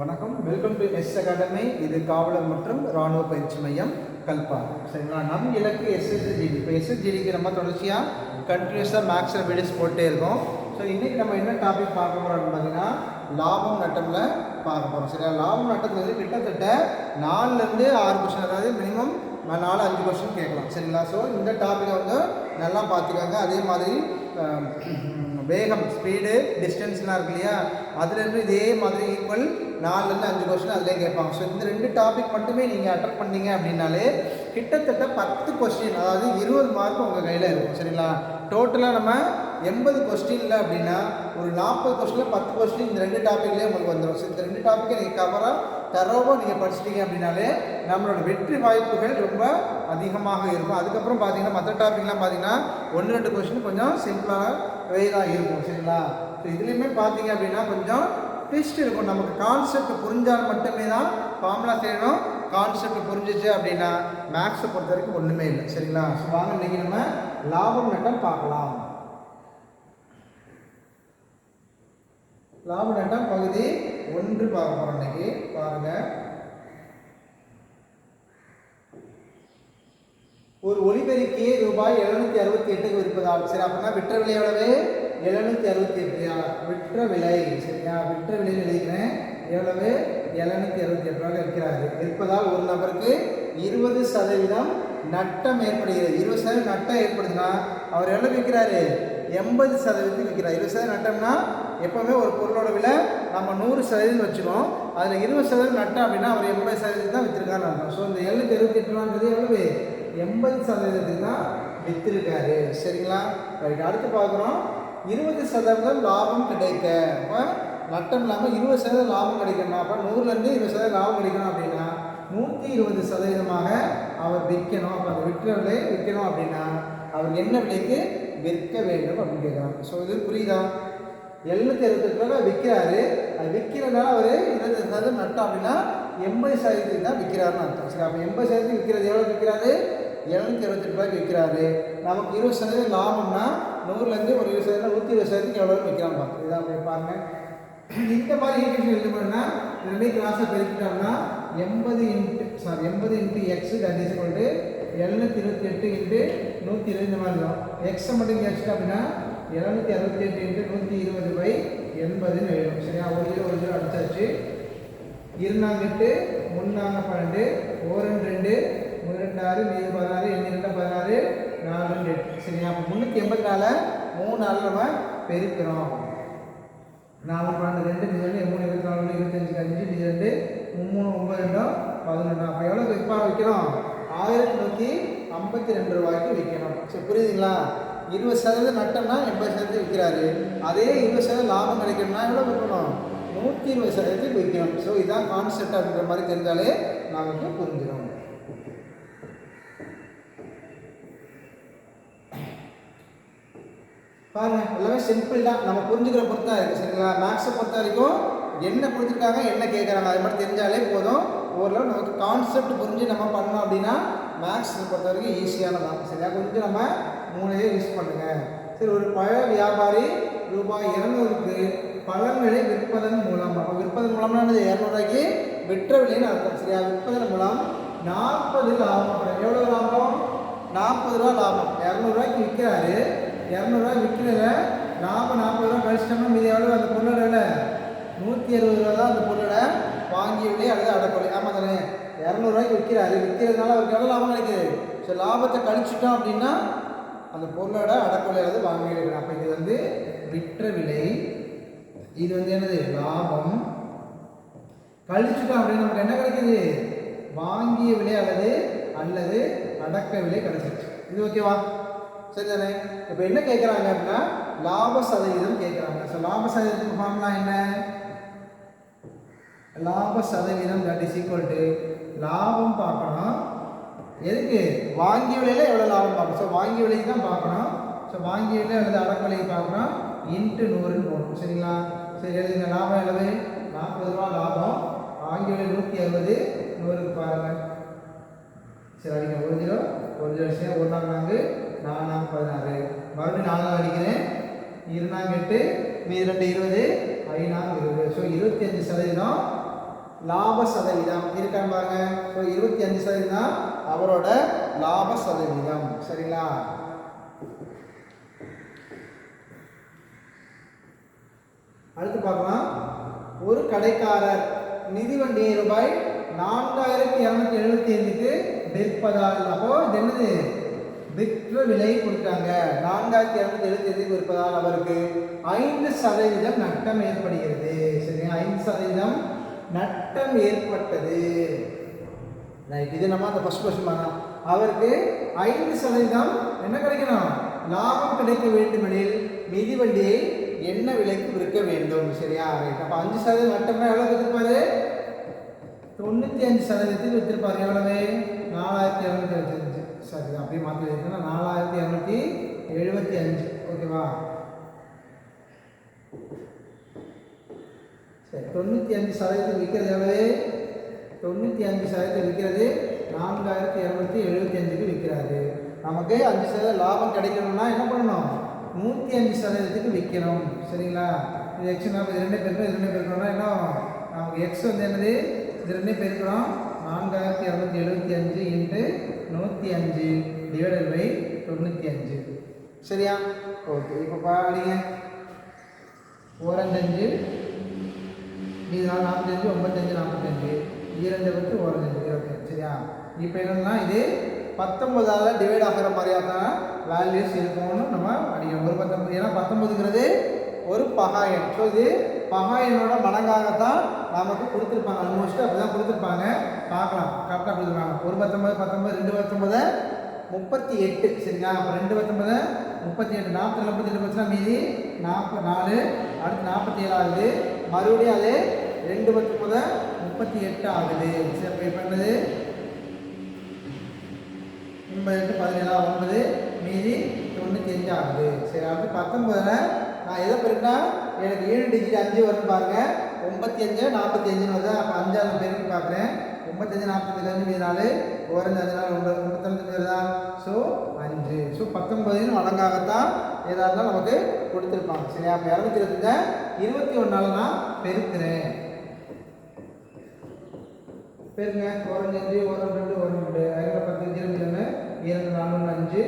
வணக்கம். Welcome to S academy இது காவலர் மற்றும் இராணுவ பயிற்சி மையம் கல்பா. சரிங்களா? நம் இலக்கு எஸ்எஸ்ஜிடி இப்போ எஸ்எஸ்ஜிடிக்கு நம்ம தொடர்ச்சியாக கண்டினியூஸாக மேக்ஸில் வீடியோஸ் போட்டே இருக்கோம். ஸோ இன்றைக்கி நம்ம என்ன டாபிக் பார்க்க போகிறோம்னு பார்த்தீங்கன்னா லாபம் நட்டமில் பார்க்க போகிறோம் சரியா? லாபம் நட்டத்தில் வந்து கிட்டத்தட்ட நாலுலேருந்து ஆறு கொஸ்டின் அதாவது மினிமம் நாலு அஞ்சு கொஸ்டின் கேட்கலாம். சரிங்களா? ஸோ இந்த டாப்பிக்கை வந்து நல்லா பார்த்துக்காங்க. அதே மாதிரி வேகம் ஸ்பீடு டிஸ்டன்ஸ்லாம் இருக்கு இல்லையா? அதுலேருந்து இதே மாதிரி ஈக்குவல் நாலுலேருந்து அஞ்சு கொஸ்டின் அதிலே கேட்பாங்க. ஸோ இந்த ரெண்டு டாபிக் மட்டுமே நீங்கள் அட்டன் பண்ணீங்க அப்படின்னாலே கிட்டத்தட்ட பத்து கொஸ்டின் அதாவது இருபது மார்க் உங்கள் கையில் இருக்கும். சரிங்களா? டோட்டலாக நம்ம எண்பது கொஸ்டின்ல அப்படின்னா ஒரு நாற்பது கொஸ்டினில் பத்து கொஸ்டின் இந்த ரெண்டு டாப்பிக்லேயே உங்களுக்கு வந்துடும் ஸோ இந்த ரெண்டு டாப்பிக்கை நீங்கள் கவராக தரோவாக நீங்கள் படிச்சிட்டீங்க அப்படின்னாலே நம்மளோட வெற்றி வாய்ப்புகள் ரொம்ப அதிகமாக இருக்கும். அதுக்கப்புறம் பார்த்தீங்கன்னா மற்ற டாப்பிக்லாம் பார்த்தீங்கன்னா ஒன்று ரெண்டு கொஸ்டின் கொஞ்சம் சிம்பிளாகவே தான் இருக்கும். சரிங்களா? ஸோ இதுலேயுமே பார்த்தீங்க அப்படின்னா கொஞ்சம் ட்விஸ்ட் இருக்கும். நமக்கு கான்செப்ட் புரிஞ்சால் மட்டுமே தான் ஃபார்முலா தெரியணும் கான்செப்ட் புரிஞ்சிச்சு அப்படின்னா மேக்ஸை பொறுத்த வரைக்கும் ஒன்றுமே இல்லை. சரிங்களா? ஸோ வாங்க இன்றைக்கி நம்ம லாபம் நட்டம் பார்க்கலாம். லாப நட்டம் பகுதி ஒன்று பார்க்க போகிறோம் இன்னைக்கு பாருங்கள் ஒரு ஒலிபெருக்கி ரூபாய் எழுநூத்தி அறுபத்தி எட்டுக்கு விற்பதால் சரி அப்படின்னா விற்ற விலை எவ்வளவு? எழுநூத்தி அறுபத்தி எட்டு. விற்ற விலை சரியா? விற்ற விலை எழுதிக்கிறேன். எவ்வளவு? எழுநூத்தி அறுபத்தி எட்டு ரூபாய் விற்கிறாரு. விற்பதால் ஒரு நபருக்கு இருபது சதவீதம் நட்டம் ஏற்படுகிறது. இருபது சதவீதம் நட்டம் ஏற்படுதுன்னா அவர் எவ்வளவு விற்கிறாரு? எண்பது சதவீதத்துக்கு விற்கிறார். இருபது சதவீதம் நட்டம்னா எப்போவுமே ஒரு பொருளோட விலை நம்ம நூறு சதவீதம் வச்சுக்கோம். அதில் இருபது சதவீதம் நட்டம் அப்படின்னா அவர் எண்பது சதவீதம் தான் விற்றுருக்காரு அர்த்தம் ஸோ இந்த எழுநூத்தி அறுபத்தி எட்டு ரூபான்றது எவ்வளவு? எண்பது சதவீதத்துக்கு தான் விற்றுருக்காரு சரிங்களா? ரைட் அடுத்து பார்க்குறோம். இருபது சதவீதம் லாபம் கிடைக்க. அப்போ நட்டம் இல்லாமல் இருபது சதவீதம் லாபம் கிடைக்கணும் அப்போ நூறுலேருந்து இருபது சதவீதம் லாபம் கிடைக்கணும் அப்படின்னா நூற்றி இருபது சதவீதமாக அவர் விற்கணும். அப்போ அந்த விற்கிற விற்கணும் அப்படின்னா அவர் என்ன விலைக்கு விற்க வேண்டும் அப்படின்னு கேட்குறாங்க ஸோ இது புரியுதா? எழுநூத்தி அறுபத்தெட்டு ரூபாய் விற்கிறாரு. அது விற்கிறதுனால அவர் இருபது சதவீதம் நட்டம் அப்படின்னா எண்பது சதவீதத்துக்கு தான் விற்கிறாருன்னு அர்த்தம். சரி அப்போ எண்பது சதவீதத்துக்கு விற்கிறது எவ்வளோ விற்கிறாரு? எழுநூத்தி அறுபத்தெட்டு ரூபாய்க்கு விற்கிறாரு. நமக்கு இருபது சதவீதம் லாபம்னா நூறுலேருந்து ஒரு இருபது சதவீதம் நூற்றி இருபது சதவீதத்துக்கு எவ்வளோ விற்கிறான் பார்த்து இதான் போய் பாருங்க. இந்த மாதிரி ஈக்குவேஷன் எழுதி பண்ணா ரெண்டே கிளாஸை பெருக்கிட்டோம்னா எண்பது இன்ட்டு சாரி எண்பது இன்ட்டு எக்ஸ் தட் இஸ் கொண்டு எழுநூத்தி இருபத்தி எட்டு இன்ட்டு நூற்றி இருபது மாதிரி வரும். எக்ஸை மட்டும் இங்கே அப்படின்னா எழுநூத்தி அறுபத்தி எட்டு இன்ட்டு நூற்றி இருபது பை எண்பதுன்னு எழுதும் சரியா? ஒரு ஜீரோ ஒரு ஜீரோ அடிச்சாச்சு. இருந்தாங்கட்டு முன்னாங்க பன்னெண்டு ஓரன் ரெண்டு ரெண்டு ஆறு மீது பதினாறு எண்ணி ரெண்டு பதினாறு நாலு ரெண்டு. எட்டு சரியா? அப்போ முந்நூற்றி எண்பத்தி நாலு மூணு நாள் நம்ம பெருக்கிறோம். நாலு பன்னெண்டு ரெண்டு மீது ரெண்டு மூணு இருபத்தி நாலு இருபத்தஞ்சு அஞ்சு மீது ரெண்டு மூணு ஒம்பது ரெண்டும் பதினொன்று. அப்போ எவ்வளோ இப்போ விற்கிறோம் ஆயிரத்தி நூற்றி ஐம்பத்தி ரெண்டு ரூபாய்க்கு விற்கணும் சரி புரியுதுங்களா? இருபது சதவீதம் நட்டம்னா எண்பது சதவீதம் விற்கிறாரு. அதே இருபது சதவீதம் லாபம் கிடைக்கணும்னா எவ்வளோ விற்கணும் நூற்றி இருபது சதவீதத்துக்கு விற்கணும். ஸோ இதுதான் கான்செப்ட் அப்படின்ற மாதிரி தெரிஞ்சாலே நமக்கு புரிஞ்சிடும். பாருங்க எல்லாமே சிம்பிள் தான். நம்ம புரிஞ்சுக்கிற பொறுத்து தான் இருக்குது சரிங்களா மேக்ஸை பொறுத்த வரைக்கும் என்ன கொடுத்துருக்காங்க என்ன கேட்குறாங்க அது மட்டும் தெரிஞ்சாலே போதும். ஓரளவு நமக்கு கான்செப்ட் புரிஞ்சு நம்ம பண்ணோம் அப்படின்னா மேக்ஸ் பொறுத்த வரைக்கும் ஈஸியானதான் சரியா? கொஞ்சம் நம்ம மூணையும் யூஸ் பண்ணுங்கள் சரி ஒரு பழ வியாபாரி ரூபாய் இரநூறுக்கு பழங்களை விற்பதன் மூலம் அப்போ விற்பதன் மூலம்னா என்னது? இரநூறுவாய்க்கு விற்ற விலைன்னு அர்த்தம் சரியா? விற்பதன் மூலம் நாற்பது லாபம். எவ்வளோ லாபம்? நாற்பது ரூபா லாபம். இரநூறுவாய்க்கு விற்கிறாரு. இரநூறுவா விற்கிறத லாபம் நாற்பது ரூபா கழிச்சிட்டோம்னா மீதி எவ்வளோ அந்த பொருளோட விலை? நூற்றி அறுபது ரூபா தான் அந்த பொருளோட வாங்கி விலை அல்லது அடக்கொலை ஆமாம் தானே? இரநூறுவாய்க்கு விற்கிறாரு. விற்கிறதுனால அவருக்கு எவ்வளோ லாபம் கிடைக்குது? ஸோ லாபத்தை கழிச்சிட்டோம் அப்படின்னா அந்த பொருளோட அடக்கொலையாவது அல்லது வாங்கிய அப்போ இது வந்து விற்ற விலை. இது வந்து என்னது? லாபம். கழிச்சுட்டோம் அப்படின்னு நமக்கு என்ன கிடைக்குது? வாங்கிய விலை அல்லது அல்லது அடக்க விலை கிடைச்சிருச்சு. இது ஓகேவா சரி தானே இப்போ என்ன கேட்குறாங்க அப்படின்னா லாப சதவீதம் கேட்குறாங்க ஸோ லாப சதவீதத்துக்கு ஃபார்முலா என்ன? லாப சதவீதம் தட் இஸ் ஈக்குவல் டு லாபம் பார்க்கணும். எதுக்கு? வாங்கிய விலையில் எவ்வளோ லாபம் பார்க்கணும்? ஸோ வாங்கிய விலைக்கு தான் பார்க்கணும். ஸோ வாங்கிய விலை அல்லது அடக்க விலைக்கு பார்க்கணும். இன்ட்டு நூறுன்னு போடணும். சரிங்களா? சரி எழுதுங்க. லாபம் எழுது நாற்பது ரூபா லாபம். வாங்கிய விலை நூற்றி அறுபது. நூறுக்கு பாருங்கள் சரி அடிக்க ஒரு ஜீரோ ஒரு ஜீரோ. அடிச்சேன் ஒரு நாள் நான்கு நாலு பதினாறு. மறுபடியும் நாலு நாள் அடிக்கிறேன் இருந்தாங்க எட்டு ரெண்டு இருபது. ஐநாங்க இருபது. ஸோ இருபத்தி அஞ்சு சதவீதம் லாப சதவீதம் இருக்கான்னு பாருங்க. ஸோ இருபத்தி அஞ்சு சதவீதம் தான் அவரோட லாப சதவீதம் சரிங்களா? அடுத்து பார்க்கலாம். ஒரு கடைக்காரர் நிதி வண்டியை ரூபாய் நான்காயிரத்தி இரநூத்தி எழுபத்தி ஐந்துக்கு விற்பதால் அப்போ இது என்னது? விற்ற விலை கொடுத்தாங்க. நான்காயிரத்தி இரநூத்தி எழுபத்தி ஐந்துக்கு விற்பதால் அவருக்கு ஐந்து சதவீதம் நட்டம் ஏற்படுகிறது. சரிங்களா? ஐந்து சதவீதம் நட்டம் ஏற்பட்டது. ரைட் இது நம்ம அந்த ஃபஸ்ட் கொஸ்டின் பண்ணலாம் அவருக்கு ஐந்து சதவீதம் என்ன கிடைக்கணும்? லாபம் கிடைக்க வேண்டுமெனில் மிதிவண்டியை என்ன விலைக்கு விற்க வேண்டும்? சரியா? ரைட் அப்போ அஞ்சு சதவீதம் நட்டம்னா எவ்வளோ விற்றுப்பாரு தொண்ணூற்றி அஞ்சு சதவீதத்துக்கு விற்றுப்பாரு எவ்வளவு? நாலாயிரத்தி இரநூத்தி அஞ்சு சரி அப்படியே மாற்றி எழுதினா நாலாயிரத்தி இரநூத்தி எழுபத்தி அஞ்சு. ஓகேவா சரி தொண்ணூற்றி அஞ்சு சதவீதத்துக்கு விற்கிறது எவ்வளவு தொண்ணூற்றி அஞ்சு சதவீதம் விற்கிறது. நான்காயிரத்தி இரநூத்தி எழுபத்தி அஞ்சுக்கு விற்கிறாரு. நமக்கு அஞ்சு சதவீதம் லாபம் கிடைக்கணும்னா என்ன பண்ணணும்? நூற்றி அஞ்சு சதவீதத்துக்கு விற்கணும். சரிங்களா? இது எக்ஸ் இது ரெண்டு பேருக்கும் இது ரெண்டு பேருக்கணும்னா என்ன நமக்கு எக்ஸ் வந்து என்னது? இது ரெண்டு பேருக்கிறோம் நான்காயிரத்தி இரநூத்தி எழுபத்தி அஞ்சு இன்ட்டு நூற்றி அஞ்சு டிவைடட் பை தொண்ணூற்றி அஞ்சு. சரியா? ஓகே இப்போ பாருங்க. ஓரஞ்சஞ்சு இது நாள் நாற்பத்தஞ்சு ஒம்பத்தஞ்சு நாற்பத்தஞ்சு இரண்டு பத்து ஓரஞ்சு இருபத்தஞ்சு சரியா? இப்போ என்னென்னா இது பத்தொம்பதால் டிவைட் ஆகிற மாதிரியாக தான் வேல்யூஸ் இருக்கும்னு நம்ம அடிக்கணும். ஒரு பத்தொன்பது ஏன்னா பத்தொம்பதுங்கிறது ஒரு பகாயன். ஸோ இது பகாயனோட மடங்காகத்தான் நமக்கு கொடுத்துருப்பாங்க. ஆல்மோஸ்ட் அப்படி தான் கொடுத்துருப்பாங்க. பார்க்கலாம். கரெக்டாக கொடுத்துருப்பாங்க ஒரு பத்தொம்பது பத்தொம்பது ரெண்டு பத்தொம்பதை முப்பத்தி எட்டு சரிங்களா? அப்போ ரெண்டு பத்தொன்பது முப்பத்தி எட்டு நாற்பத்தி நாற்பத்தி எட்டு பத்துனா மீதி நாற்பது நாலு அடுத்து நாற்பத்தி ஏழு ஆகுது. மறுபடியும் அது ரெண்டு பத்தொன்பது முப்பத்தி எட்டு ஆகுது. சரி அப்போ இப்போ என்னது எண்பது எட்டு பதினேழா ஒன்பது மீதி தொண்ணூற்றி அஞ்சு ஆகுது. சரி அடுத்து பத்தொன்பதுல நான் எதை பெருக்கினா எனக்கு ஏழு டிஜிட் அஞ்சு வரும்னு பாருங்கள் ஒன்பத்தி அஞ்சு நாற்பத்தி அஞ்சுன்னு வருது. அப்போ அஞ்சாவது பெருக்கு பார்க்குறேன். ஒன்பத்தஞ்சு நாற்பத்தஞ்சு அஞ்சு மீது நாலு ஓரஞ்சு அஞ்சு நாள் ஒன்பது முப்பத்தஞ்சு தான் ஸோ அஞ்சு. ஸோ பத்தொன்பதுன்னு அடங்காகத்தான் ஏதா இருந்தாலும் நமக்கு கொடுத்துருப்பாங்க. சரியா? அப்போ இரநூத்தி இருபத்தஞ்ச இருபத்தி ஒன்றால் நான் பெருக்கிறேன் பெருங்க. ஓரஞ்சு அஞ்சு ஓரம் ரெண்டு ஓரம் ரெண்டு. ஐநூறு பத்து இருபத்தி ஒன்று இரண்டு நாலு அஞ்சு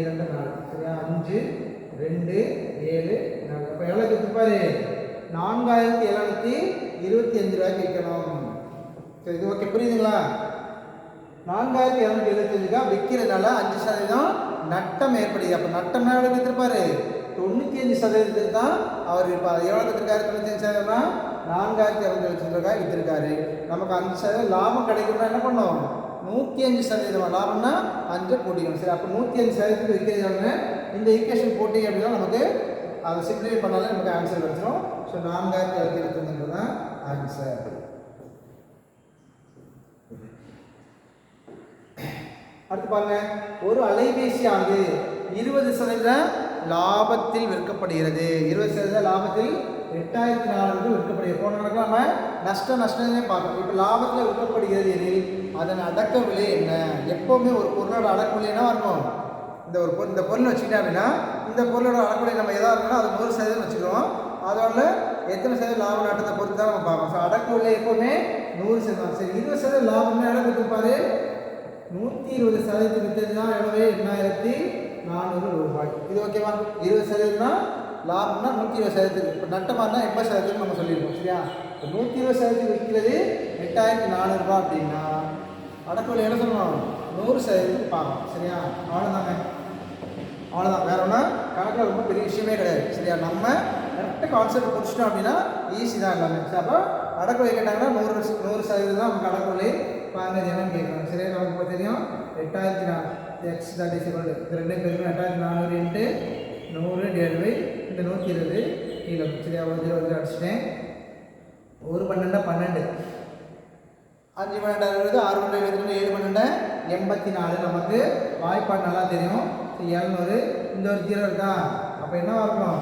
இரண்டு நாலு. சரியா? அஞ்சு ரெண்டு ஏழு நாலு. அப்போ எவ்வளோ கேட்டுப்பாரு நான்காயிரத்தி எழுநூத்தி இருபத்தி அஞ்சு ரூபாய்க்கு கேட்கணும் சரி இது ஓகே புரியுதுங்களா? நான்காயிரத்தி இரநூத்தி எழுபத்தஞ்சுக்கா விற்கிறதுனால அஞ்சு சதவீதம் நட்டம் ஏற்படுது. அப்போ நட்டம்னா எவ்வளோ விற்றுருப்பாரு தொண்ணூற்றி அஞ்சு சதவீதத்துக்கு தான் அவர் இருப்பார் எவ்வளோ விற்றுருக்காரு தொண்ணூற்றி அஞ்சு சதவீதம்னா நான்காயிரத்தி இரநூத்தி எழுபத்தஞ்சு ரூபாய் விற்றுருக்காரு நமக்கு அஞ்சு சதவீதம் லாபம் கிடைக்கணும்னா என்ன பண்ணோம்? நூற்றி அஞ்சு சதவீதம்? லாபம்னா அஞ்சு போட்டிக்கணும் சரி அப்போ நூற்றி அஞ்சு சதவீதத்துக்கு விற்கிறது இந்த ஈக்குவேஷன் போட்டிங்க அப்படின்னா நமக்கு அதை சிம்ப்ளிஃபை பண்ணாலே நமக்கு ஆன்சர் கிடச்சிரும். ஸோ நான்காயிரத்தி இரநூத்தி இருபத்தஞ்சுன்றது தான் ஆன்சர் அடுத்து பாருங்க. ஒரு அலைபேசி ஆனது இருபது சதவீத லாபத்தில் விற்கப்படுகிறது. இருபது சதவீத லாபத்தில் எட்டாயிரத்தி நானூறு விற்கப்படுகிறது. போன நடக்கு நம்ம நஷ்ட நஷ்டமே பார்க்கணும் இப்போ லாபத்தில் விற்கப்படுகிறது எனில் அதன் அடக்க விலை என்ன? எப்போவுமே ஒரு பொருளோட அடக்க விலை என்ன இருக்கும் இந்த ஒரு பொருள் இந்த பொருள் வச்சுக்கிட்டேன் அப்படின்னா இந்த பொருளோட அடக்க விலை நம்ம எதாக இருக்கணும் அது நூறு சதவீதம் வச்சுக்கிறோம். அதோட எத்தனை சதவீதம் லாபம் நாட்டத்தை பொறுத்து தான் நம்ம பார்க்கணும். ஸோ அடக்க விலை எப்போவுமே நூறு சதவீதம் சரி இருபது சதவீதம் லாபம் எவ்வளோ கொடுத்துருப்பாரு? நூற்றி இருபது சதவீதத்துக்கு விற்றது எவ்வளவு எண்ணாயிரத்தி நானூறு ரூபாய். இது ஓகேவா இருபது சதவீதம்னா லாபம்னா நூற்றி இருபது சதவீதத்துக்கு. இப்போ நட்டமானா எண்பது சதவீதத்துக்கு நம்ம சொல்லியிருக்கோம் சரியா? இப்போ நூற்றி இருபது சதவீதத்துக்கு விற்கிறது எட்டாயிரத்தி நானூறுபா அப்படின்னா அடக்கவில்லை என்ன சொல்லணும் நூறு சதவீதத்துக்கு பார்க்கணும் சரியா? அவ்வளோதாங்க அவ்வளோதான் வேற ஒன்றா கணக்கில் ரொம்ப பெரிய விஷயமே கிடையாது சரியா? நம்ம கரெக்டாக கான்செப்ட் முடிச்சிட்டோம் அப்படின்னா ஈஸி தான் எல்லாமே அப்போ அடக்கவில்லை கேட்டாங்கன்னா நூறு நூறு சதவீதம் தான் நமக்கு அடக்கவில்லை பாருங்க இது என்னன்னு கேட்குறோம் சரியா நமக்கு இப்போ தெரியும். எட்டாயிரத்தி நாலு எக்ஸ் தட் இஸ் இது ரெண்டு பேருக்கும் எட்டாயிரத்தி நானூறு இன்ட்டு நூறு டிவைட் இந்த நூற்றி இருபது. கீழே சரியா? ஒரு ஜீரோ வந்து அடிச்சிட்டேன். ஒரு பன்னெண்டா பன்னெண்டு. அஞ்சு பன்னெண்டு அறுபது ஆறு பன்னெண்டு இருபத்தி ஏழு பன்னெண்டு எண்பத்தி நாலு. நமக்கு வாய்ப்பாடு நல்லா தெரியும். எழுநூறு. இந்த ஒரு ஜீரோ இருக்கா? அப்போ என்ன இருக்கும்?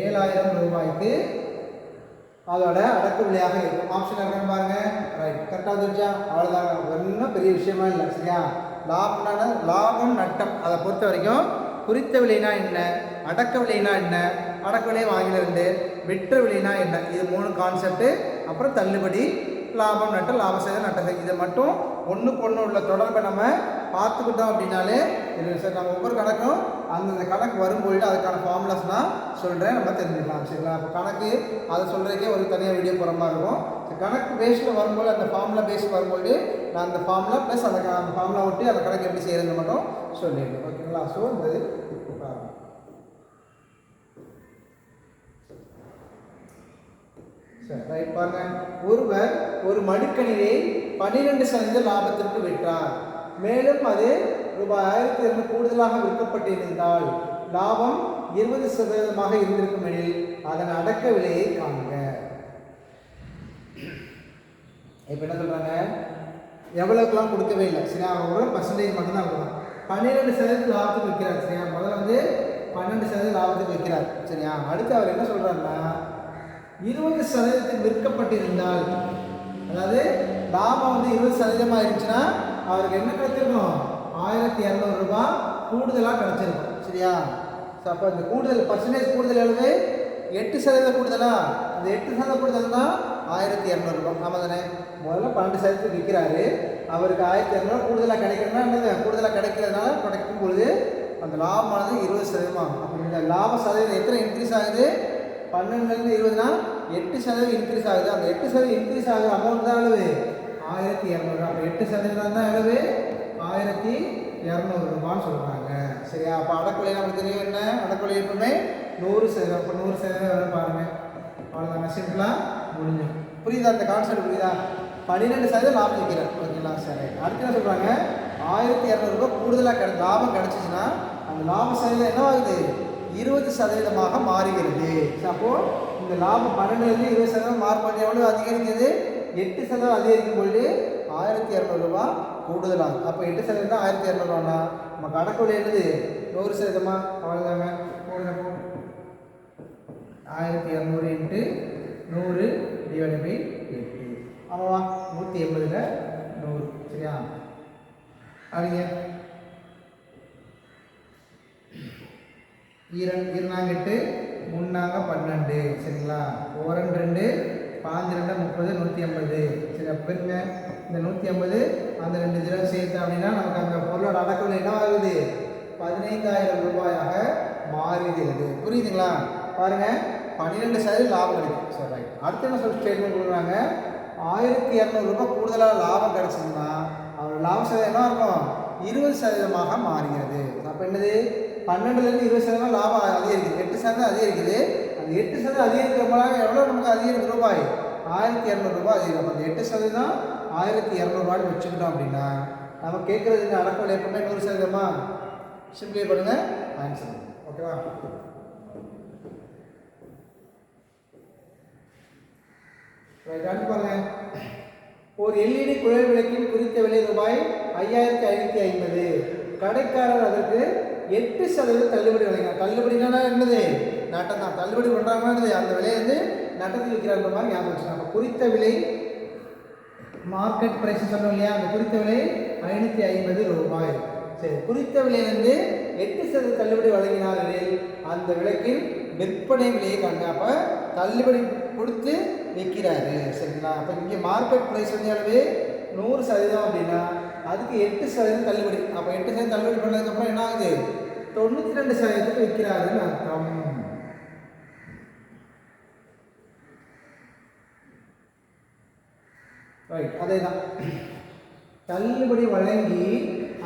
ஏழாயிரம் ரூபாய்க்கு அதோட அடக்கு விலையாக இருக்கும். ஆப்ஷன் இருக்கான்னு பாருங்க. ரைட் கரெக்டாக வந்துருச்சா? அவ்வளோதான் ஒன்றும் பெரிய விஷயமா இல்லை. சரியா? லாபம்னா லாபம் நட்டம். அதை பொறுத்த வரைக்கும் குறித்த விலைனா என்ன? அடக்க விலைனா என்ன? அடக்க விலையை வாங்கிலிருந்து வெற்ற விலைனா என்ன? இது மூணு கான்செப்ட்டு அப்புறம் தள்ளுபடி லாபம் நட்டம் லாபம் செய்த நட்டம் இதை மட்டும் ஒன்றுக்கு ஒன்று உள்ள தொடர்பை நம்ம பார்த்துக்கிட்டோம் அப்படின்னாலே இது சார் நம்ம ஒவ்வொரு கணக்கும் அந்தந்த கணக்கு வரும்பொழுது அதுக்கான ஃபார்முலாஸ்லாம் சொல்கிறேன் நம்ம தெரிஞ்சுக்கலாம் சரிங்களா? அப்போ கணக்கு அதை சொல்கிறதுக்கே ஒரு தனியாக வீடியோ போகிற மாதிரி இருக்கும். கணக்கு பேஸில் வரும்போது அந்த ஃபார்முலா பேஸ் வரும்போது நான் அந்த ஃபார்முலா ப்ளஸ் அந்த அந்த ஃபார்முலா விட்டு அந்த கணக்கு எப்படி செய்யறது மட்டும் சொல்லிடுறேன் ஓகேங்களா ஸோ இந்த சரி ரைட் பாருங்க. ஒருவர் ஒரு மடிக்கணியை பன்னிரெண்டு சதவீத லாபத்திற்கு விற்றார். மேலும் அது ரூபாய் ஆயிரத்தி இரநூறு கூடுதலாக விற்கப்பட்டிருந்தால் லாபம் இருபது சதவீதமாக இருந்திருக்கும் எனில் அதன் அடக்க விலையை காணுங்க இப்போ என்ன சொல்றாங்க? எவ்வளோக்கெல்லாம் கொடுக்கவே இல்லை. சரியா? அவங்க பர்சன்டேஜ் மட்டும்தான் கொடுக்கலாம் பன்னிரெண்டு சதவீதம் லாபத்துக்கு விற்கிறார். சரியா? முதல்ல வந்து பன்னெண்டு சதவீதம் லாபத்துக்கு விற்கிறார். சரியா? அடுத்து அவர் என்ன சொல்றாருன்னா இருபது சதவீதத்துக்கு விற்கப்பட்டிருந்தால் அதாவது லாபம் வந்து இருபது சதவீதமாக இருந்துச்சுன்னா அவருக்கு என்ன கிடைச்சிருக்கணும் ஆயிரத்தி இரநூறுபா கூடுதலாக கிடச்சிருக்கும். சரியா? ஸோ அப்போ இந்த கூடுதல் பர்சன்டேஜ் கூடுதல் எவ்வளவு? எட்டு சதவீதம் கூடுதலா? இந்த எட்டு சதவீதம் கூடுதல் தான் ஆயிரத்தி இரநூறுபா ஆமாம் தானே முதல்ல பன்னெண்டு சதவீதத்துக்கு விற்கிறாரு அவருக்கு ஆயிரத்தி இரநூறுவா கூடுதலாக கிடைக்கணும்னா என்னது? கூடுதலாக கிடைக்கிறதுனால கிடைக்கும் பொழுது அந்த லாபமானது இருபது சதவீதம் அப்படி இந்த லாப சதவீதம் எத்தனை இன்க்ரீஸ் ஆகுது? பன்னெண்டுலேருந்து இருபதுனா எட்டு சதவீதம் இன்க்ரீஸ் ஆகுது. அந்த எட்டு சதவீதம் இன்க்ரீஸ் ஆகுது அமௌண்ட் தான் அளவு ஆயிரத்தி இரநூறு அப்போ எட்டு சதவீதம் தான் அளவு ஆயிரத்தி இரநூறு ரூபான்னு சொல்கிறாங்க சரியா? அப்போ அடக்குலை நமக்கு தெரியும் என்ன? அடக்குலை எப்பவுமே நூறு சதவீதம். அப்போ நூறு சதவீதம் பாருங்கள் பாருங்க. அவ்வளோதாங்க சிம்பிளாக முடிஞ்சு புரியுதா அந்த கான்செப்ட் புரியுதா? பன்னிரெண்டு சதவீதம் லாபம் வைக்கிறார் ஓகேங்களா சரி? அடுத்து என்ன சொல்கிறாங்க ஆயிரத்தி இரநூறுபா கூடுதலாக கிடை லாபம் கிடச்சிச்சின்னா அந்த லாப சதவீதம் என்ன ஆகுது இருபது சதவீதமாக மாறுகிறது. அப்போது இந்த லாபம் பன்னெண்டுலேருந்து இருபது சதவீதம் மாறுபாடு எவ்வளோ அதிகரிக்குது எட்டு சதவீதம் அதிகரிக்கும் பொழுது ஆயிரத்தி இரநூறுபா கூடுதலாகும். அப்போ எட்டு சதவீதம் தான் ஆயிரத்தி இரநூறுவாண்ணா நம்ம கணக்கு விலை என்னது? நூறு சதவீதமா? அவ்வளோதாங்க ஆயிரத்தி இரநூறு இன்ட்டு நூறு டிவைட் பை எட்டு. ஆமாவா நூற்றி எண்பதில் நூறு. சரியா? அப்படிங்க ஈரன் இருநாங்க எட்டு முன்னாங்க பன்னெண்டு. சரிங்களா? ஓரன் ரெண்டு பாஞ்சு ரெண்டு முப்பது நூற்றி ஐம்பது சரி அப்படிங்க இந்த நூற்றி ஐம்பது அந்த ரெண்டு ஜீரோ சேர்த்து அப்படின்னா நமக்கு அந்த பொருளோட அடக்கம் என்ன ஆகுது? பதினைந்தாயிரம் ரூபாயாக மாறுகிறது. புரியுதுங்களா? பாருங்க. பன்னிரெண்டு சதவீதம் லாபம் கிடைக்கும். சரி ரைட் அடுத்து என்ன சொல்லி ஸ்டேட்மெண்ட் கொடுக்குறாங்க? ஆயிரத்தி இரநூறுபா கூடுதலாக லாபம் கிடைச்சதுன்னா அவர் லாப சதவீதம் என்ன இருக்கும்? இருபது சதவீதமாக மாறுகிறது. அப்போ என்னது? பன்னெண்டுலேருந்து இருபது சதவீதம் லாபம் அதிகரிக்குது. எட்டு சதவீதம் அதிகரிக்குது. எட்டு சதவீதம் அதிகரிக்கிறவங்களாக எவ்வளோ நமக்கு அதிகரிக்கும் ரூபாய்? ஆயிரத்தி இரநூறுபா அதிகம் அந்த எட்டு சதவீதம் ஆயிரத்தி இரநூறுபான்னு வச்சுக்கிட்டோம் அப்படின்னா நம்ம கேட்குறது இந்த அடக்கம் எப்பவுமே நூறு சதவீதமா? சிம்பிளே பண்ணுங்க ஆன்சர் ஓகேவா ரைட் ஒரு எல்இடி குழல் விளக்கின் குறித்த விலை ரூபாய் ஐயாயிரத்தி ஐநூற்றி ஐம்பது. கடைக்காரர் அதற்கு எட்டு சதவீதம் தள்ளுபடி வழங்கினார். தள்ளுபடினா என்னது? நட்டம் தான் தள்ளுபடி பண்ணுறாங்கன்னு அந்த விலையை வந்து நட்டத்துக்கு விற்கிறாங்க மாதிரி ஞாபகம் வச்சுருக்காங்க குறித்த விலை மார்க்கெட் ப்ரைஸ் சொன்னோம் இல்லையா? அந்த குறித்த விலை ஐநூற்றி ஐம்பது ரூபாய். சரி குறித்த விலை வந்து எட்டு சதவீத தள்ளுபடி வழங்கினார் அந்த விலைக்கு விற்பனை விலையை காண்க. அப்போ தள்ளுபடி கொடுத்து விற்கிறாரு. சரிங்களா? அப்போ இங்கே மார்க்கெட் ப்ரைஸ் வந்து அளவு நூறு சதவீதம் அப்படின்னா அதுக்கு எட்டு சதவீதம் தள்ளுபடி. அப்போ எட்டு சதவீதம் தள்ளுபடி பண்ணதுக்கப்புறம் என்ன ஆகுது தொண்ணூற்றி ரெண்டு சதவீதத்துக்கு விற்கிறாருன்னு அர்த்தம். ரைட் அதே தான் தள்ளுபடி வழங்கி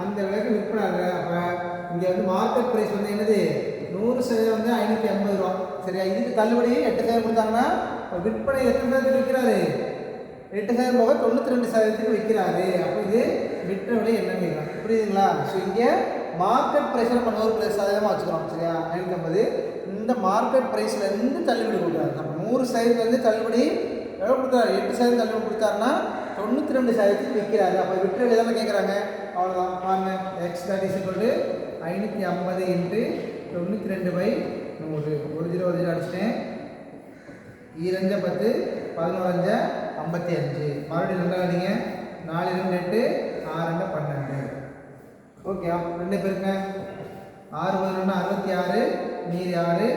அந்த விலைக்கு விற்பனாங்க. அப்போ இங்கே வந்து மார்க்கெட் ப்ரைஸ் வந்து என்னது? நூறு சதவீதம் வந்து ஐநூற்றி ஐம்பது ரூபா. சரியா? இதுக்கு தள்ளுபடி எட்டு சதவீதம் கொடுத்தாங்கன்னா விற்பனை எத்தனை சதவீதத்துக்கு விற்கிறாரு? எட்டு சதவீதம் போக தொண்ணூற்றி ரெண்டு சதவீதத்துக்கு விற்கிறாரு. அப்போ இது விற்ற விலை என்னன்னு புரியுதுங்களா? ஸோ இங்கே மார்க்கெட் ப்ரைஸில் நம்ம நூறு ப்ரைஸ் சதவீதமாக வச்சுக்கிறோம். சரியா? ஐநூற்றி ஐம்பது இந்த மார்க்கெட் ப்ரைஸ்லேருந்து தள்ளுபடி கொடுக்குறாரு. நம்ம நூறு சதவீதத்துலேருந்து தள்ளுபடி எவ்வளோ கொடுத்தாரு எட்டு சதவீதம் தள்ளுபடி கொடுத்தாருன்னா தொண்ணூற்றி ரெண்டு சதவீதத்துக்கு விற்கிறாரு. அப்போ விற்ற எதாவது தானே கேட்குறாங்க அவ்வளோதான் பாருங்க எக்ஸ் தட் இஸ் இக்குவல் ஐநூற்றி ஐம்பது இன்ட்டு தொண்ணூற்றி ரெண்டு பை நூறு. ஒரு ஜீரோ ஒரு ஜீரோ அடிச்சிட்டேன். ஈரஞ்ச பத்து பதினோரஞ்ச ஐம்பத்தி அஞ்சு. மறுபடியும் நல்லா அடிங்க. நாலு ரெண்டு எட்டு ஆறு ரெண்டு பன்னெண்டு. ஓகே ரெண்டு பேருங்க ஆறு பதினொன்று அறுபத்தி ஆறு மீதி ஆறு.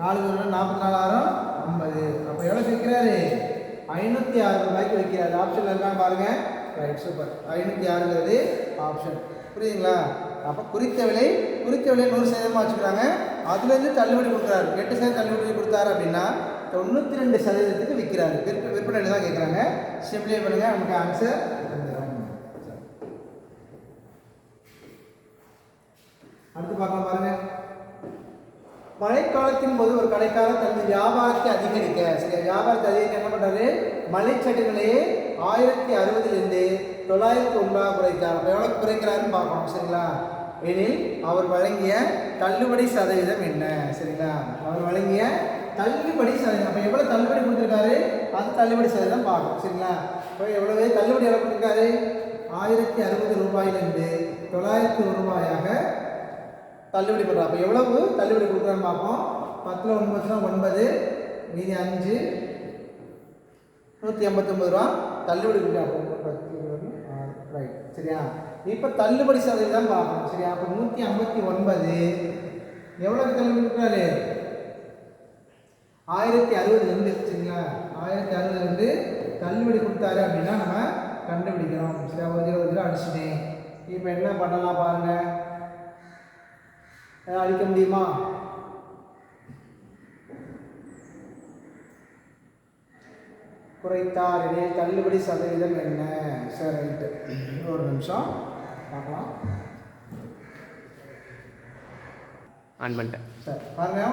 நாலு பதினொன்று நாற்பத்தி நாலாயிரம் ஐம்பது. அப்போ எவ்வளோ விற்கிறாரு ஐநூற்றி ஆறு ரூபாய்க்கு விற்கிறாரு ஆப்ஷன் இருக்கான்னு பாருங்க. ரைட் சூப்பர் ஐநூற்றி ஆறுங்கிறது ஆப்ஷன் புரியுதுங்களா? அப்போ குறித்த விலை குறித்த விலை நூறு சதவீதமாக வச்சுக்கிறாங்க. அதுலேருந்து தள்ளுபடி கொடுக்குறாரு. எட்டு சதவீதம் தள்ளுபடி கொடுத்தாரு அப்படின்னா தொண்ணூற்றி ரெண்டு சதவீதத்துக்கு விற்கிறாரு விற்ப விற்பனை தான் கேட்குறாங்க சிம்பிளை பண்ணுங்க நமக்கு ஆன்சர் அடுத்து பார்க்கலாம் பாருங்க. மழைக்காலத்தின் போது ஒரு கடைக்காரர் தனது வியாபாரத்தை அதிகரிக்க சரியா வியாபாரத்தை அதிகரிக்க என்ன பண்ணுறாரு மலைச்சட்டுகளையே ஆயிரத்தி அறுபதுலேருந்து தொள்ளாயிரத்தி ஒன்றாக குறைத்தார் அப்போ எவ்வளோ குறைக்கிறாருன்னு பார்க்கணும் சரிங்களா? எனில் அவர் வழங்கிய தள்ளுபடி சதவீதம் என்ன சரிங்களா? அவர் வழங்கிய தள்ளுபடி சதவீதம் அப்போ எவ்வளோ தள்ளுபடி கொடுத்துருக்காரு? அது தள்ளுபடி சதவீதம் பார்க்கணும் சரிங்களா? இப்போ எவ்வளவு தள்ளுபடி எவ்வளோ கொடுத்துருக்காரு? ஆயிரத்தி அறுபது ரூபாயிலிருந்து தொள்ளாயிரத்தி ரூபாயாக தள்ளுபடி பண்ணுறோம் அப்போ எவ்வளவு? தள்ளுபடி கொடுக்குறான்னு பார்ப்போம். பத்தில் ஒன்பதுனா ஒன்பது மீதி அஞ்சு நூற்றி எண்பத்தொம்பது ரூபா தள்ளுபடி கொடுக்குறாங்க ரைட் சரியா? இப்போ தள்ளுபடி சதவீதம் பார்க்கணும். சரியா? அப்போ நூற்றி ஐம்பத்தி ஒன்பது. எவ்வளோக்கு தள்ளுபடி கொடுக்குறாரு? ஆயிரத்தி அறுபது ரெண்டு சரிங்களா? ஆயிரத்தி அறுபது ரெண்டு தள்ளுபடி கொடுத்தாரு அப்படின்னா நம்ம கண்டுபிடிக்கிறோம். சரியா? ஒரு இருபது ஒரு அடிச்சுட்டேன் இப்போ என்ன பண்ணலாம் பாருங்கள் அழிக்க முடியுமா? குறைத்தார் எனில் தள்ளுபடி சதவீதம் என்ன? சரி ரைட்டு. ஒரு நிமிஷம். பார்க்கலாம். ஆன் பண்ணிட்டேன். சரி பாருங்க.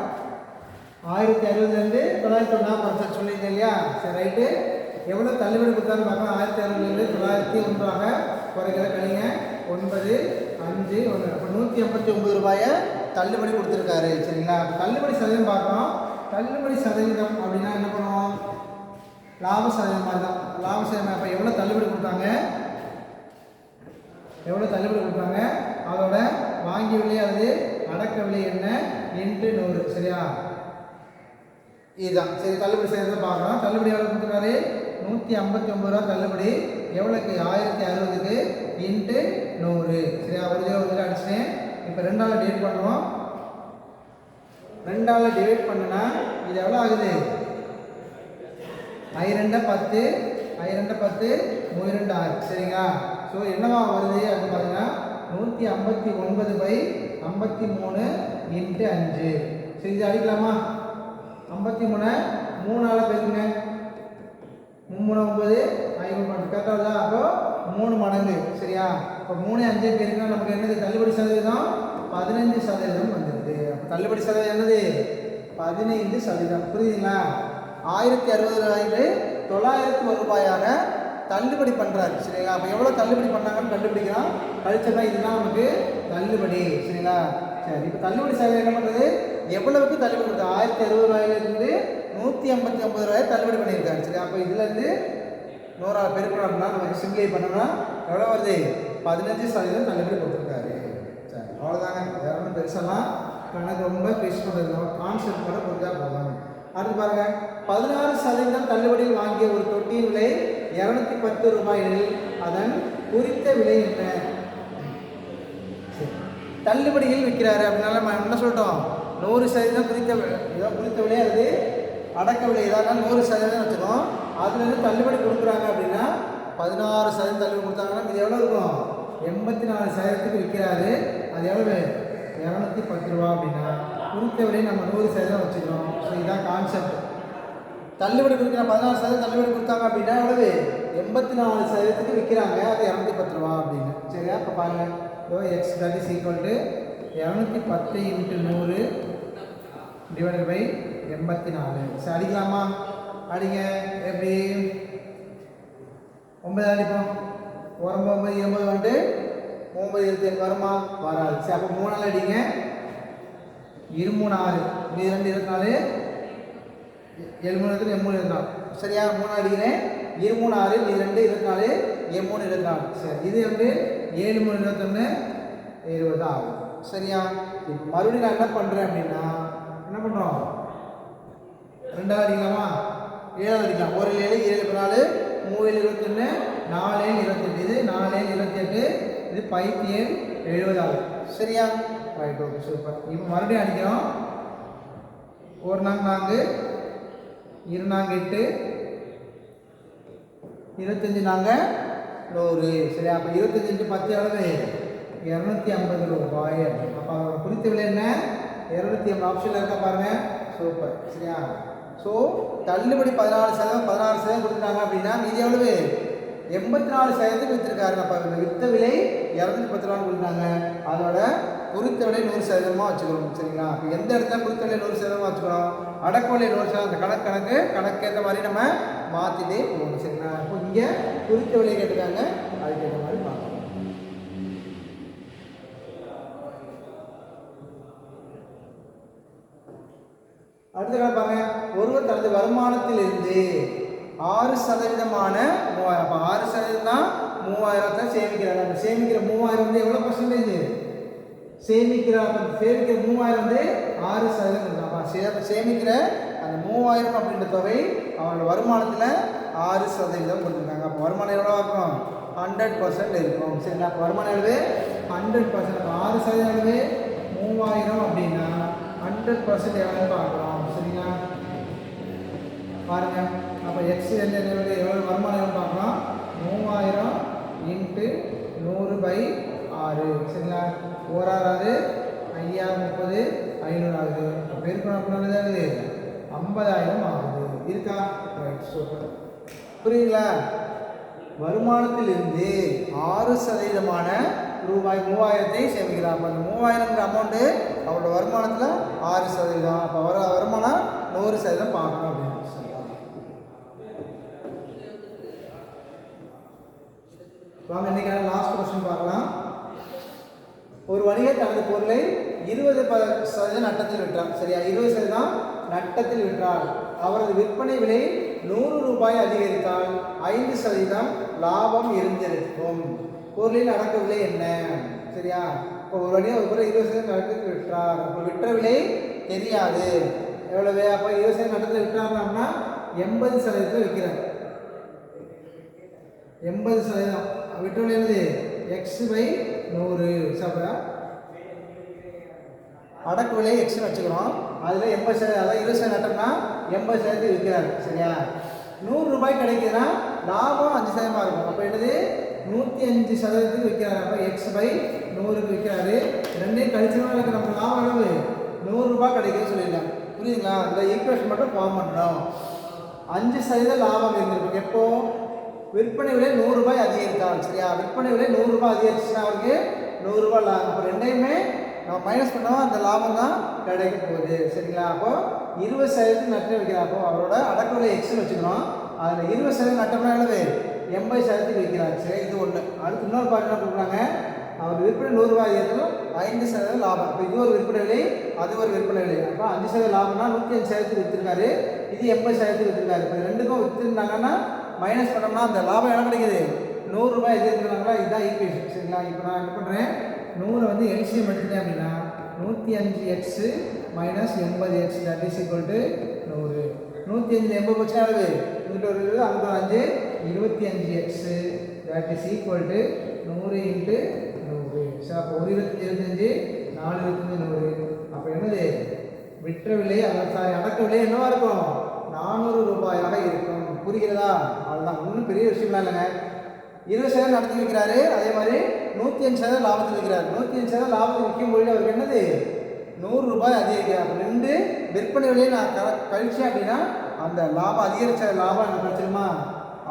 ஆயிரத்தி அறுபதுலேருந்து தொள்ளாயிரத்தி ஒன்றா பர்சன்ட் சொல்லியிருந்தேன் இல்லையா? சரி ரைட்டு. எவ்வளோ தள்ளுபடி கொடுத்தாலும் பார்க்கலாம். ஆயிரத்தி அறுபதுலேருந்து தொள்ளாயிரத்தி ஒன்றாக குறைக்கிற கழிங்க ஒன்பது அஞ்சு ஒன்று. நூற்றி எண்பத்தி ஒம்பது ரூபாயை தள்ளுபடி கொடுத்துருக்காரு சரிங்களா? தள்ளுபடி சதவீதம் பார்க்கணும் தள்ளுபடி சதவீதம் அப்படின்னா என்ன பண்ணுவோம்? லாப சதவீதம் மாதிரி தான். லாப சதவீதம் அப்போ எவ்வளோ தள்ளுபடி கொடுத்தாங்க? எவ்வளோ தள்ளுபடி கொடுத்தாங்க? அதோட வாங்கிய விலை அது அடக்க விலை என்ன? இன்ட்டு நூறு சரியா? இதுதான். சரி தள்ளுபடி செய்யறத பார்க்கலாம் தள்ளுபடி எவ்வளோ கொடுத்துருக்காரு? நூற்றி ஐம்பத்தி ஒம்பது ரூபா தள்ளுபடி. எவ்வளோக்கு ஆயிரத்தி அறுபதுக்கு இன்ட்டு நூறு. சரியா? ஒரு ஜீரோ ஒரு இப்போ ரெண்டால் டிவைட் பண்ணுறோம் ரெண்டால் டிவைட் பண்ணுனா இது எவ்வளோ ஆகுது? ஐ பத்து ஐ பத்து மூணு ஆறு. சரிங்களா? ஸோ என்னவா வருது அப்படின்னு பார்த்தீங்கன்னா நூற்றி ஐம்பத்தி ஒன்பது பை ஐம்பத்தி மூணு இன்ட்டு அஞ்சு. சரி இது அடிக்கலாமா? ஐம்பத்தி மூணை மூணால் பேசுங்க மூணு ஒம்பது ஐம்பது பன்னெண்டு. கரெக்டாக அப்போது அப்போ மூணு மடங்கு சரியா? இப்போ மூணு அஞ்சு பெருக்கினா நமக்கு என்னது? தள்ளுபடி சதவீதம் பதினஞ்சு சதவீதம் வந்துடுது தள்ளுபடி சதவீதம் என்னது? பதினைந்து சதவீதம். புரியுதுங்களா? ஆயிரத்தி அறுபது ரூபாயிலே தொள்ளாயிரத்து ஒரு ரூபாயாக தள்ளுபடி பண்ணுறாரு சரிங்களா? அப்போ எவ்வளோ தள்ளுபடி பண்ணாங்கன்னு கண்டுபிடிக்கலாம். கழிச்சா இதுதான் நமக்கு தள்ளுபடி சரிங்களா? சரி இப்போ தள்ளுபடி சதவீதம் என்ன பண்ணுறது எவ்வளவுக்கு தள்ளுபடி கொடுத்தா ஆயிரத்தி அறுபது ரூபாயிலிருந்து நூற்றி ஐம்பத்தி ஒம்பது ரூபாய் தள்ளுபடி பண்ணியிருக்காரு சரி அப்போ இதுலேருந்து நூறா பெருக்கணும் அப்படின்னா நம்ம சிம்பிளை பண்ணோம்னா எவ்வளோ வருது? பதினஞ்சு சதவீதம் தள்ளுபடி கொடுத்துருக்காரு சரி அவ்வளோதாங்க வேற ஒன்றும் பெருசெல்லாம் கணக்கு ரொம்ப பேஸ் பண்ணுறது கான்செப்ட் கூட புரிஞ்சா போதும். அடுத்து பாருங்கள் பதினாறு சதவீதம் தள்ளுபடியில் வாங்கிய ஒரு தொட்டியின் விலை இரநூத்தி பத்து ரூபாயில் அதன் குறித்த விலை என்ன? சரி. தள்ளுபடியில் விற்கிறாரு அப்படின்னால நம்ம என்ன சொல்லிட்டோம்? நூறு சதவீதம் குறித்த ஏதோ குறித்த விலை அது அடக்க விலை. ஏதாவது நூறு சதவீதம் வச்சுக்கோம். அதுலேருந்து தள்ளுபடி கொடுக்குறாங்க அப்படின்னா பதினாறு சதவீதம் தள்ளுபடி கொடுத்தாங்கன்னா இது எவ்வளோ இருக்கும்? எண்பத்தி நாலு சதவீதத்துக்கு விற்கிறாரு. அது எவ்வளவு? இரநூத்தி பத்து ரூபா அப்படின்னா கொடுத்தவரையும் நம்ம நூறு சதவீதம் வச்சுக்கிறோம். ஸோ இதுதான் கான்செப்ட் தள்ளுபடி கொடுக்குற பதினாறு சதவீதம் தள்ளுபடி கொடுத்தாங்க அப்படின்னா எவ்வளவு? எண்பத்தி நாலு சதவீதத்துக்கு விற்கிறாங்க. அது இரநூத்தி பத்து ரூபா அப்படின்னு. சரியா? இப்போ பாருங்க. ஓ X that is equal to இரநூத்தி பத்து இன்ட்டு நூறு டிவைடட் பை எண்பத்தி நாலு சரி அடிக்கலாமா? அடிங்க எப்படி? ஒன்பது அடிப்போம் ஒன்பது ஒன்பது எண்பது வந்து ஒன்பது இருபத்தி எட்டு வருமா? வராது. சரி அப்போ மூணால் அடிங்க. இரு மூணு ஆறு. இது ரெண்டு இருபத்தி நாலு ஏழு மூணு இருபத்தி எம்மூணு இருபத்தி நாலு சரியா? மூணு அடிக்கிறேன். இரு மூணு ஆறு இது ரெண்டு இருபத்தி நாலு எம்மூணு இருபத்தி நாலு சரி இது வந்து ஏழு மூணு இருபத்தொன்று இருபது ஆகும். சரியா? இப்போ மறுபடியும் நான் என்ன பண்ணுறேன் அப்படின்னா என்ன பண்ணுறோம் ரெண்டாவது அடிக்கலாமா? ஏழாவது அடிக்கலாம் ஒரு ஏழு ஏழு பதினாலு மூணு இருபத்தொன்று நாலு இருபத்தெட்டு. இது நாலு இருபத்தெட்டு இது பைத்தியம் எழுபதாவது சரியா? ரைட் ஓகே சூப்பர் இப்போ மறுபடியும் அடிக்கிறோம். ஒரு நாங்க நான்கு. இரு நான்கு எட்டு. இருபத்தஞ்சி நாங்கள் நூறு. சரியா? அப்போ இருபத்தஞ்சிட்டு பத்து அளவு இரநூத்தி ஐம்பது ரூபாய். அப்போ அதோட குறித்த விலை என்ன? இரநூத்தி ஐம்பது. ஆப்ஷனில் இருக்கா பாருங்கள் சூப்பர் சரியா? ஸோ தள்ளுபடி பதினாலு சதவீதம் பதினாறு சதவீதம் கொடுத்துட்டாங்க அப்படின்னா மீதி எவ்வளவு? எண்பத்தி நாலு சதவீதத்துக்கு விற்றுருக்காரு அப்போ இந்த வித்த விலை இரநூத்தி பத்து ரூபான்னு கொடுத்தாங்க அதோட குறித்த விலை நூறு சதவீதமாக வச்சுக்கணும் சரிங்களா? அப்போ எந்த இடத்துல குறித்த விலை நூறு சதவீதமாக வச்சுக்கணும்? அடக்க விலை நூறு சதவீதம் அந்த கணக்கு கணக்கு கணக்கேற்ற மாதிரி நம்ம மாற்றிட்டே போகணும் சரிங்களா? அப்போ இங்கே குறித்த விலை கேட்டுக்காங்க அதுக்கேற்ற மாதிரி பார்க்கணும் அடுத்த காலம் வருமானத்திலிருந்து வருமானத்தில் இருந்து ஆறு சதவீதமான மூவாயிரம். அப்போ ஆறு சதவீதம் தான் மூவாயிரத்தை சேமிக்கிறாங்க. அந்த சேமிக்கிற மூவாயிரம் வந்து எவ்வளோ பர்சன்டேஜ் சேமிக்கிற சேமிக்கிற மூவாயிரம் வந்து ஆறு சதவீதம். அப்போ சே சேமிக்கிற அந்த மூவாயிரம் அப்படின்ற தொகை அவங்களோட வருமானத்தில் ஆறு சதவீதம் கொடுத்துருக்காங்க. அப்போ வருமானம் எவ்வளோ இருக்கும்? ஹண்ட்ரட் பர்சன்ட் இருக்கும். சரிங்களா அப்போ வருமானம் எழுது ஹண்ட்ரட் பர்சன்ட் அப்போ ஆறு சதவீதம் எழுது மூவாயிரம் அப்படின்னா ஹண்ட்ரட் பர்சன்ட் எவ்வளோ பார்க்குறோம் பாருங்கள் அப்போ எக்ஸ் எவ்வளோ எவ்வளோ வருமானம் பார்க்கலாம்? மூவாயிரம் இன்ட்டு நூறு பை ஆறு. சரிங்களா? ஓராறாவது ஐயா முப்பது ஐநூறு ஆகுது. அப்போ பெருக்கணும் அப்படின்னா ஆகுது? ஐம்பதாயிரம் ஆகுது. இருக்கா? ரைட் சூப்பர் புரியுங்களா வருமானத்திலிருந்து ஆறு சதவீதமான ரூபாய் மூவாயிரத்தை சேமிக்கிறார் அப்போ அந்த மூவாயிரங்கிற அமௌண்ட்டு அவரோட வருமானத்தில் ஆறு சதவீதம். அப்போ வர வருமானம் நூறு சதவீதம் பார்க்கணும் அப்படின்னு சொல்லி வாங்க இன்றைக்கான லாஸ்ட் கொஸ்டின் பார்க்கலாம். ஒரு வணிகர் தனது பொருளை இருபது ப சதவீதம் நட்டத்தில் விற்றார். சரியா? இருபது சதவீதம் நட்டத்தில் விற்றார். அவரது விற்பனை விலை நூறு ரூபாய் அதிகரித்தால் ஐந்து சதவீதம் லாபம் இருந்திருக்கும் பொருளின் அடக்க விலை என்ன? சரியா? இப்போ ஒரு வணிகர் ஒரு பொருள் இருபது சதவீதம் நட்டத்தில் விற்றார். அப்போ விற்ற விலை தெரியாது. எவ்வளவு? அப்போ இருபது சதவீதம் நட்டத்தில் விற்றாருன்னா எண்பது சதவீதத்தில் விற்கிறார். எண்பது சதவீதம். விட்டோம் என்னது எக்ஸ் பை நூறு. சாப்பிடா அடக்கு விலை எக்ஸ்னு வச்சுக்கிறோம் அதில் எண்பது சதவீதம் அதாவது இருபது சதவீதம் நட்டோம்னா எண்பது சதவீதத்துக்கு விற்கிறாரு. சரியா? நூறு ரூபாய் கிடைக்குதுன்னா லாபம் அஞ்சு சதவீதமாக இருக்கும். அப்போ என்னது? நூற்றி அஞ்சு சதவீதத்துக்கு விற்கிறாரு. அப்போ எக்ஸ் பை நூறுக்கு விற்கிறாரு. ரெண்டையும் கழிச்சோம்னா எனக்கு நம்ம லாபம் அளவு நூறுரூபா கிடைக்குதுன்னு சொல்லிடலாம் புரியுதுங்களா? இந்த ஈக்குவேஷன் மட்டும் ஃபார்ம் பண்ணுறோம் அஞ்சு சதவீதம் லாபம் இருந்திருக்கும் எப்போது விற்பனை விலை நூறுரூபாய் அதிகரித்தால் சரியா? விற்பனை விலை நூறுரூபாய் அதிகரிச்சுன்னா அவருக்கு நூறுரூபா லாபம். அப்போ ரெண்டையுமே நம்ம மைனஸ் பண்ணோம் அந்த லாபம் தான் கிடைக்க போகுது. சரிங்களா? அப்போ இருபது சதவீதத்துக்கு நட்டம் வைக்கிறார் அப்போ அவரோட அடக்க விலை எக்ஸ்னு வச்சுக்கணும் அதில் இருபது சதவீதம் நட்டம்னா எண்பது சதவீதத்துக்கு விற்கிறார். சரி இது ஒன்று அடுத்து இன்னொரு பாட்டு என்ன கொடுக்குறாங்க? அவர் விற்பனை நூறுரூவா ஏற்றணும் ஐந்து சதவீதம் லாபம். இப்போ இது ஒரு விற்பனை விலை அது ஒரு விற்பனை விலை. அப்போ அஞ்சு சதவீதம் லாபம்னா நூற்றி அஞ்சு சதவீதத்துக்கு விற்றுருக்காரு இது எண்பது சதவீதத்துக்கு விற்றுருக்காரு இப்போ ரெண்டுக்கும் விற்றுருந்தாங்கன்னா மைனஸ் பண்ணோம்னா அந்த லாபம் என்ன கிடைக்குது? எது எதிர்க்கிறாங்களா? இதுதான் ஈக்குவேஷன் சரிங்களா? இப்போ நான் என்ன பண்ணுறேன் நூறு வந்து எல்சிஎம் எடுத்துட்டேன் அப்படின்னா நூற்றி அஞ்சு எக்ஸு மைனஸ் எண்பது X that is equal to நூறு. நூற்றி அஞ்சு எண்பது பட்சம் ஆகுது இங்கிட்ட ஒரு இருபது ஐம்பது அஞ்சு இருபத்தி அஞ்சு X that is equal to நூறு இன்ட்டு நூறு. சார் அப்போ ஒரு இருபத்தஞ்சி இருபத்தஞ்சு நாலு இருபத்தஞ்சு நூறு. அப்போ என்னது? விற்ற விலை அதாவது சாரி அடக்க விலை என்னவாக இருக்கும்? நானூறு ரூபாயாக இருக்கும். புரிகிறதா? அவ்வளோதான் ஒன்றும் பெரிய விஷயம்லாம் இல்லைங்க. இருபது சதவீதம் நடத்தி வைக்கிறாரு அதே மாதிரி நூற்றி அஞ்சு சதவீதம் லாபத்தில் வைக்கிறார் நூற்றி அஞ்சு சதவீதம் லாபத்தில் விற்கும் பொழுது அவருக்கு என்னது? நூறு ரூபாய் அதிகரிக்கிறார். ரெண்டு விற்பனை விலையை நான் க கழிச்சேன் அப்படின்னா அந்த லாபம் அதிகரித்த லாபம் எனக்கு கிடைச்சிருமா?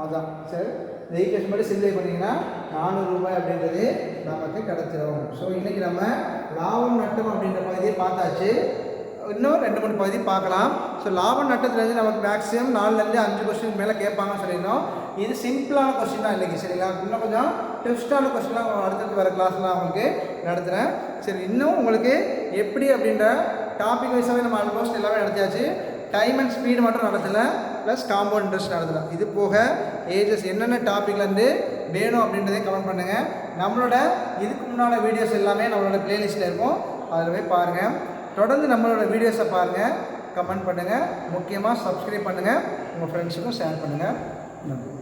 அதுதான் சரி. ரெஜிஸ்ட்ரேஷன் ஈக்குவேஷன் படி சிம்பிளை பண்ணிங்கன்னா நானூறு ரூபாய் அப்படின்றது நமக்கு கிடச்சிடும் ஸோ இன்றைக்கி நம்ம லாபம் நட்டம் அப்படின்ற பகுதியை பார்த்தாச்சு. இன்னும் ரெண்டு மூணு பகுதி பார்க்கலாம். ஸோ லாபம் நட்டத்துலேருந்து நமக்கு மேக்ஸிமம் நாலுலேருந்து அஞ்சு கொஸ்டின் மேலே கேட்பாங்கன்னு சொல்லியிருந்தோம். இது சிம்பிளான கொஸ்டின் தான் இன்றைக்கி சரிங்களா? இன்னும் கொஞ்சம் டெஸ்ட்டான கொஸ்டின்லாம் அடுத்தடுத்து வர கிளாஸ்லாம் உங்களுக்கு நடத்துகிறேன் சரி இன்னும் உங்களுக்கு எப்படி அப்படின்ற டாபிக் வைஸாகவே நம்ம ஆல்மோஸ்ட் எல்லாமே நடத்தியாச்சு. டைம் அண்ட் ஸ்பீடு மட்டும் நடத்தலை ப்ளஸ் காம்பவுண்ட் இன்ட்ரெஸ்ட் நடத்தலாம் இது போக ஏஜஸ் என்னென்ன டாப்பிக்லேருந்து வேணும் அப்படின்றதையும் கமெண்ட் பண்ணுங்கள் நம்மளோட இதுக்கு முன்னால் வீடியோஸ் எல்லாமே நம்மளோட பிளேலிஸ்ட்டில் இருக்கும். அதில் போய் பாருங்கள் தொடர்ந்து நம்மளோட வீடியோஸை பாருங்கள் கமெண்ட் பண்ணுங்கள் முக்கியமாக சப்ஸ்கிரைப் பண்ணுங்கள் உங்கள் ஃப்ரெண்ட்ஸுக்கும் ஷேர் பண்ணுங்கள் நன்றி.